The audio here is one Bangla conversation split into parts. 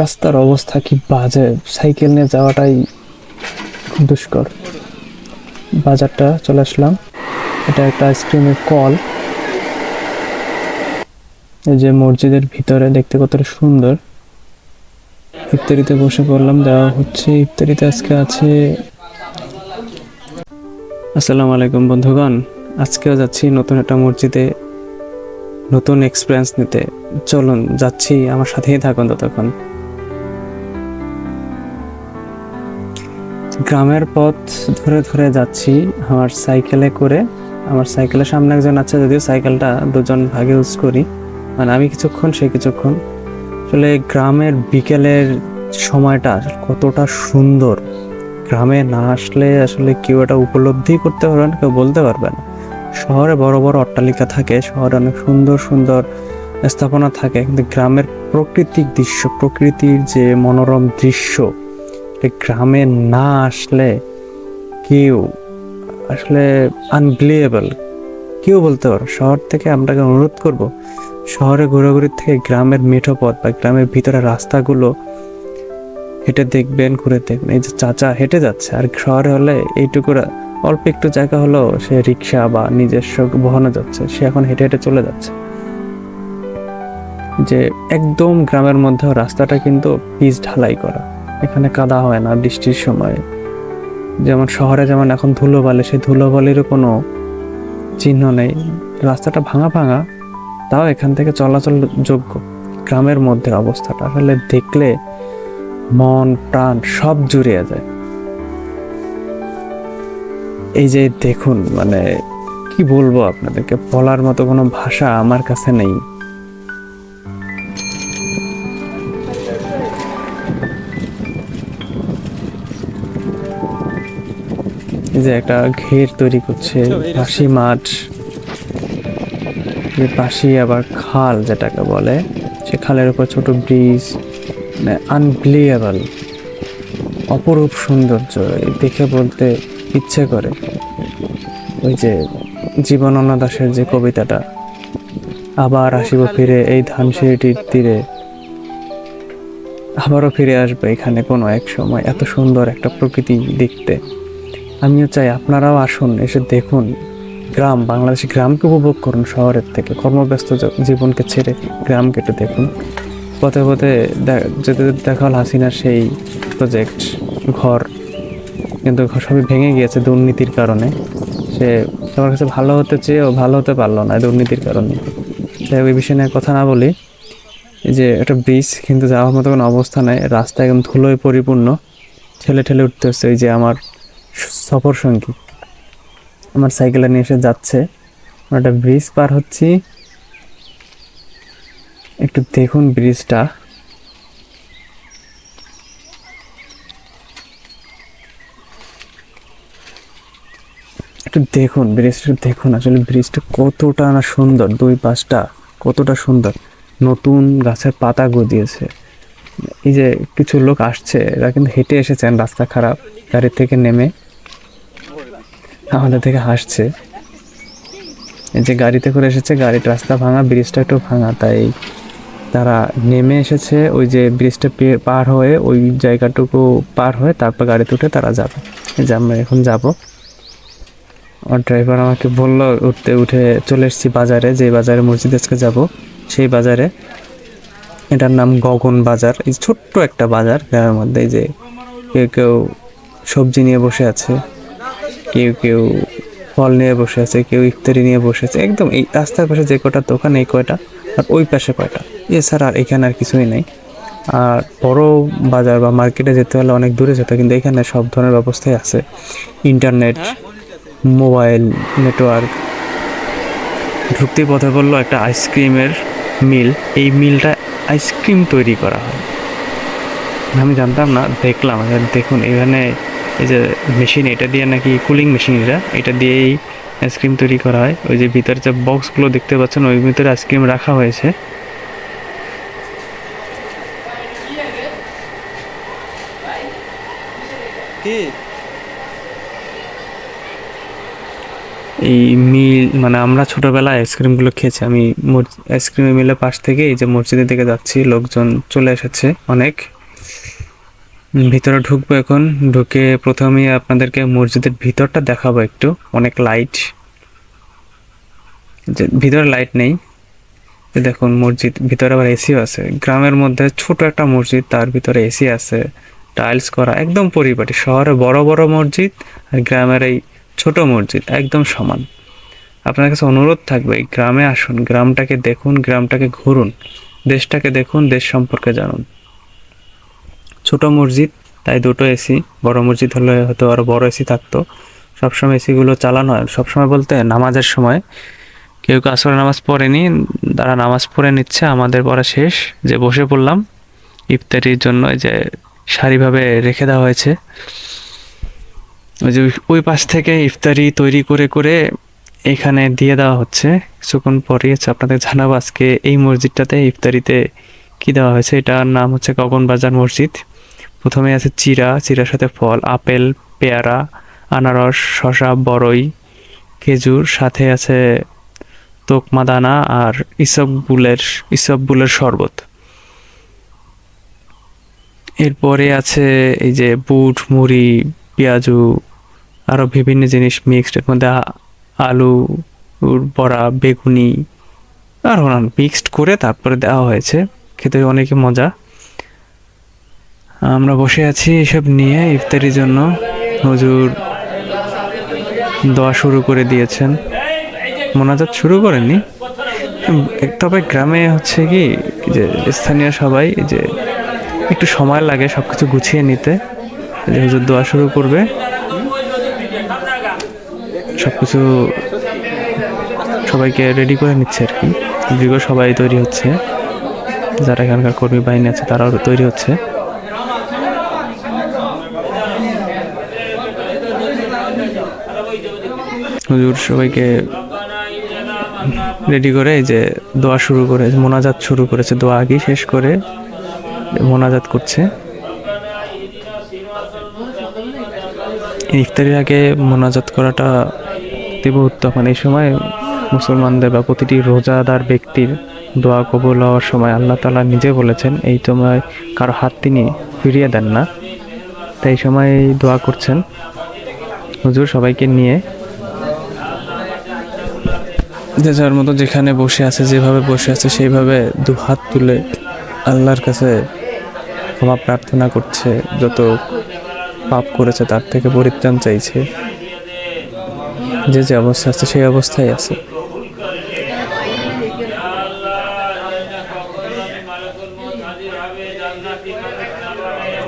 রাস্তার অবস্থা কি বাজে? সাইকেল নিয়ে যাওয়াটাই দুষ্কর। বাজারটা চলে আসলাম। এটা একটা আইসক্রিমের কল। এই যে মসজিদের ভিতরে দেখতে কতটা সুন্দর। ইফতারিতে বসে পড়লাম, দেওয়া হচ্ছে। ইফতারিতে আজকে আছে আসসালামু আলাইকুম বন্ধুগণ। আজকেও যাচ্ছি নতুন একটা মসজিদে। নতুন এক্সপিরিয়েন্স নিতে। চলুন, যাচ্ছি। আমার সাথেই থাকুন ততক্ষণ। গ্রামের পথ ধরে ধরে যাচ্ছি, আমার সাইকেলে করে। আমার সাইকেলের সামনে একজন আছে, যদিও সাইকেলটা দুজন ভাগে ইউজ করি। মানে আমি কিছুক্ষণ, সে কিছুক্ষণ। আসলে গ্রামের বিকেলের সময়টা কতটা সুন্দর। গ্রামে না আসলে আসলে কেউ এটা উপলব্ধি করতে পারবে না, কেউ বলতে পারবে না। শহরে বড় বড় অট্টালিকা থাকে, শহরে অনেক সুন্দর সুন্দর স্থাপনা থাকে। কিন্তু গ্রামের প্রাকৃতিক দৃশ্য, প্রকৃতির যে মনোরম দৃশ্য গ্রামে না আসলে কেউ আসলে আনবিলিয়েবল কেউ বলতে পারো, শহর থেকে আপনাকে অনুরোধ করব, শহরে ঘোরাঘুরির থেকে গ্রামের মেঠো পথ বা গ্রামের ভিতরে রাস্তাগুলো হেঁটে দেখবেন, ঘুরে দেখবেন। এই যে চাচা হেঁটে যাচ্ছে, আর শহরে হলে এইটুকু অল্প একটু জায়গা হলো সে রিক্সা বা নিজস্ব বহনে যাচ্ছে, সে এখন হেঁটে হেঁটে চলে যাচ্ছে। যে একদম গ্রামের মধ্যে রাস্তাটা কিন্তু পিচ ঢালাই করা। এখানে কাদা হয় না বৃষ্টির সময়। যেমন শহরে যেমন এখন ধুলো বালে, সেই ধুলো বালিরও কোনো চিহ্ন নেই। রাস্তাটা ভাঙা ভাঙা, তাও এখান থেকে চলাচল যোগ্য। গ্রামের মধ্যে অবস্থাটা, আসলে দেখলে মন, প্রাণ সব জুড়িয়ে যায়। এই যে দেখুন মানে কি বলব আপনাদেরকে, বলার মতো কোনো ভাষা আমার কাছে নেই। যে একটা ঘের তৈরি করছে, পাশি মাঠ। যে পাশি আবার খাল যেটাকে বলে, সে খালের উপর ছোট ব্রিজ মানে আনবিলিয়েবল অপরূপ সৌন্দর্য। দেখে বলতে ইচ্ছে করে। ওই যে জীবনানন্দ দাশের যে কবিতাটা, আবার আসিব ফিরে এই ধানসিঁড়িটির তীরে। আবারও ফিরে আসবে এখানে কোনো এক সময়, এত সুন্দর একটা প্রকৃতি দেখতে। আমিও চাই আপনারাও আসুন, এসে দেখুন। গ্রাম, বাংলাদেশি গ্রামকে উপভোগ করুন শহরের থেকে। কর্মব্যস্ত জীবনকে ছেড়ে গ্রাম কেটে দেখুন। পথে পথে যেতে যেতে দেখা হল হাসিনার সেই প্রজেক্ট ঘর। কিন্তু সবই ভেঙে গিয়েছে দুর্নীতির কারণে। সে সবার কাছে ভালো হতে চেয়েও ভালো হতে পারল না দুর্নীতির কারণে। তাই ওই বিষয় নিয়ে কথা না বলি। যে একটা ব্রিজ, কিন্তু যাওয়ার মতো কোনো অবস্থা নেই। রাস্তা একদম ধুলোয় পরিপূর্ণ। ঠেলে ঠেলে উঠতে হচ্ছে। ওই যে আমার সফর সঙ্গী। আমার সাইকেলে নিয়ে এসে যাচ্ছে। আমরা একটা ব্রিজ পার হচ্ছি। একটু দেখুন ব্রিজটা একটু দেখুন ব্রিজটা দেখুন। আসলে ব্রিজটা কতটা না সুন্দর, দুই পাশটা কতটা সুন্দর। নতুন গাছের পাতা গদিয়েছে। এই যে কিছু লোক আসছে, এরা কিন্তু হেঁটে এসেছেন, রাস্তা খারাপ, গাড়ি থেকে নেমে। আমাদের থেকে হাসছে। এই যে গাড়িতে করে এসেছে, গাড়ির রাস্তা ভাঙা, ব্রিজটা একটু ভাঙা, তাই তারা নেমে এসেছে, ওই যে ব্রিজটা পার হয়ে, ওই জায়গাটুকু পার হয়ে তারপর গাড়িতে উঠে তারা যাবে। যে আমরা এখন যাব। আমার ড্রাইভার আমাকে বলল, উঠতে উঠে চলে এসেছি বাজারে, যে বাজারে মসজিদ আজকে যাব, সেই বাজারে। এটার নাম গগন বাজার, এই ছোট্ট একটা বাজার, গ্রামের মধ্যে যে কেউ কেউ সবজি নিয়ে বসে আছে। কেউ কেউ ফল নিয়ে বসে আছে, কেউ ইফতারি নিয়ে বসে আছে, একদম এই রাস্তার পাশে যে কটা দোকান, এই কয়টা, আর ওই পাশে কয়টা। এছাড়া আর এখানে আর কিছুই নেই। আর বড় বাজার বা মার্কেটে যেতে হলে অনেক দূরে যেতে কিন্তু এখানে সব ধরনের ব্যবস্থাই আছে। Internet, mobile, network. ঢুকতে পথে বলল একটা আইসক্রিমের মিল। এই মিলটা আইসক্রিম তৈরি করা হয়। আমি জানতাম না, দেখলাম দেখুন, এখানে এই যে মেশিন এটা দিয়ে নাকি কুলিং মেশিন এটা। এটা দিয়েই আইসক্রিম তৈরি করা হয়। ওই যে ভিতরে যে বক্সগুলো দেখতে পাচ্ছেন ওই ভিতরে আইসক্রিম রাখা হয়েছে। এই মিল মানে আমরা ছোটবেলায় আইসক্রিমগুলো খেয়েছি। আমি আইসক্রিমের মিলের পাশ থেকে এই যে মসজিদের দিকে যাচ্ছি লোকজন চলে এসেছে অনেক। ভিতরে ঢুকবো এখন। ঢুকে প্রথমেই আপনাদেরকে মসজিদের ভিতরটা দেখাবো একটু। অনেক লাইট ভিতরে লাইট নেই। দেখুন, মসজিদ ভিতরে আবার এসিও আছে। গ্রামের মধ্যে ছোট একটা মসজিদ, তার ভিতরে এসি আছে। টাইলস করা একদম পরিপাটি। শহরে বড় বড় মসজিদ আর গ্রামের এই ছোট মসজিদ একদম সমান। আপনার কাছে অনুরোধ থাকবে গ্রামে আসুন। গ্রামটাকে দেখুন, গ্রামটাকে ঘুরুন। দেশটাকে দেখুন, দেশ সম্পর্কে জানুন। ছোট মসজিদ, তাই দুটো এসি, বড় মসজিদ হলে হয়তো আরও বড় এসি থাকতো। সবসময় এসিগুলো চালানো হয়। সবসময় বলতে নামাজের সময় কেউ কেউ আসলে নামাজ পড়েনি, তারা নামাজ পড়ে নিচ্ছে, আমাদের পড়া শেষ। যে বসে পড়লাম, ইফতারির জন্য যে সারিভাবে রেখে দেওয়া হয়েছে। ওই যে ওই- পাশ থেকে ইফতারি তৈরি করে করে এখানে দিয়ে দেওয়া হচ্ছে। কিছুক্ষণ পরে হচ্ছে, আপনাদের জানাব আজকে এই মসজিদটাতে ইফতারিতে কি দেওয়া হয়েছে। এটার নাম হচ্ছে গগন বাজার মসজিদ। প্রথমে আছে চিরা, চিরার সাথে ফল, আপেল, পেয়ারা, আনারস, শসা বড়ই খেজুর, সাথে আছে তোকমা দানা আর ইসবগুলের ইসবগুলের শরবত। এরপরে আছে এই যে বুট, মুড়ি, পেঁয়াজু আরও বিভিন্ন জিনিস মিক্সড এর মধ্যে আলু, বড়া, বেগুনি, আর মিক্সড করে তারপরে দেওয়া হয়েছে। খেতে অনেকই মজা। আমরা বসে আছি এসব নিয়ে ইফতারির জন্য। হুজুর দোয়া শুরু করে দিয়েছেন। মোনাজাত শুরু করেননি। উম, তবে গ্রামে হচ্ছে কি যে স্থানীয় সবাই যে একটু সময় লাগে সব কিছু গুছিয়ে নিতে যে হুজুর দোয়া শুরু করবে। সব কিছু সবাইকে রেডি করে নিচ্ছে আর কি। দীর্ঘ সবাই তৈরি হচ্ছে। যারা এখানকার কর্মী বাহিনী আছে তারাও তৈরি হচ্ছে। হুজুর সবাইকে রেডি করে এই যে দোয়া শুরু করে, মোনাজাত শুরু করেছে। দোয়া আগে শেষ করে মোনাজাত করছে। ইফতারির আগে মোনাজাত করাটা অতীব উত্তম এই সময় মুসলমানদের বা প্রতিটি রোজাদার ব্যক্তির দোয়া কবুল হওয়ার সময় আল্লাহ তালা নিজে বলেছেন, এই সময় কারও হাত তিনি ফিরিয়ে দেন না। তাই সময় দোয়া করছেন। হুজুর সবাইকে নিয়ে যে যার মতো যেখানে বসে আছে, যেভাবে বসে আছে, সেইভাবে দু হাত তুলে আল্লাহর কাছে ক্ষমা প্রার্থনা করছে। যত পাপ করেছে, তার থেকে পরিত্রাণ চাইছে। যে যে অবস্থা আছে, সেই অবস্থায় আছে।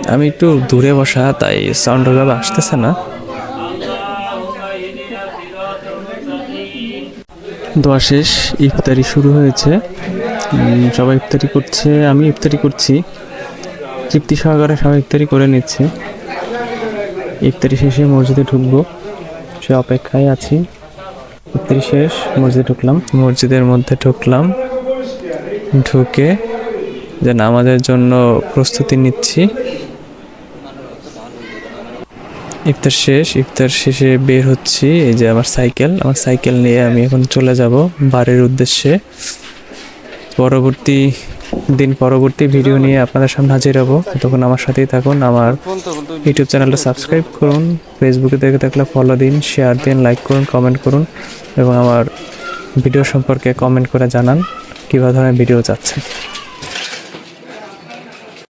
আমি একটু দূরে বসা, তাই সাউন্ড আসতেছে না। দোয়া শেষ, ইফতারি শুরু হয়েছে। সবাই ইফতারি করছে, আমি ইফতারি করছি। তৃপ্তি সহকারে সবাই ইফতারি করে নিচ্ছে। ইফতারি শেষে মসজিদে ঢুকবো। সে অপেক্ষায় আছি। ইফতারি শেষ, মসজিদে ঢুকলাম। মসজিদের মধ্যে ঢুকলাম। ঢুকে যে নামাজের জন্য প্রস্তুতি নিচ্ছি। ইফতার শেষ, ইফতার শেষে বের হচ্ছি, এই যে আমার সাইকেল। আমার সাইকেল নিয়ে আমি এখন চলে যাব বাড়ির উদ্দেশ্যে। পরবর্তী দিন, পরবর্তী ভিডিও নিয়ে আপনাদের সামনে হাজির হব। তখন আমার সাথেই থাকুন, আমার ইউটিউব চ্যানেলটা সাবস্ক্রাইব করুন ফেসবুকে দেখে থাকলে ফলো দিন শেয়ার দিন লাইক করুন কমেন্ট করুন, এবং আমার ভিডিও সম্পর্কে কমেন্ট করে জানান, কীভাবে ধরনের ভিডিও চাচ্ছেন।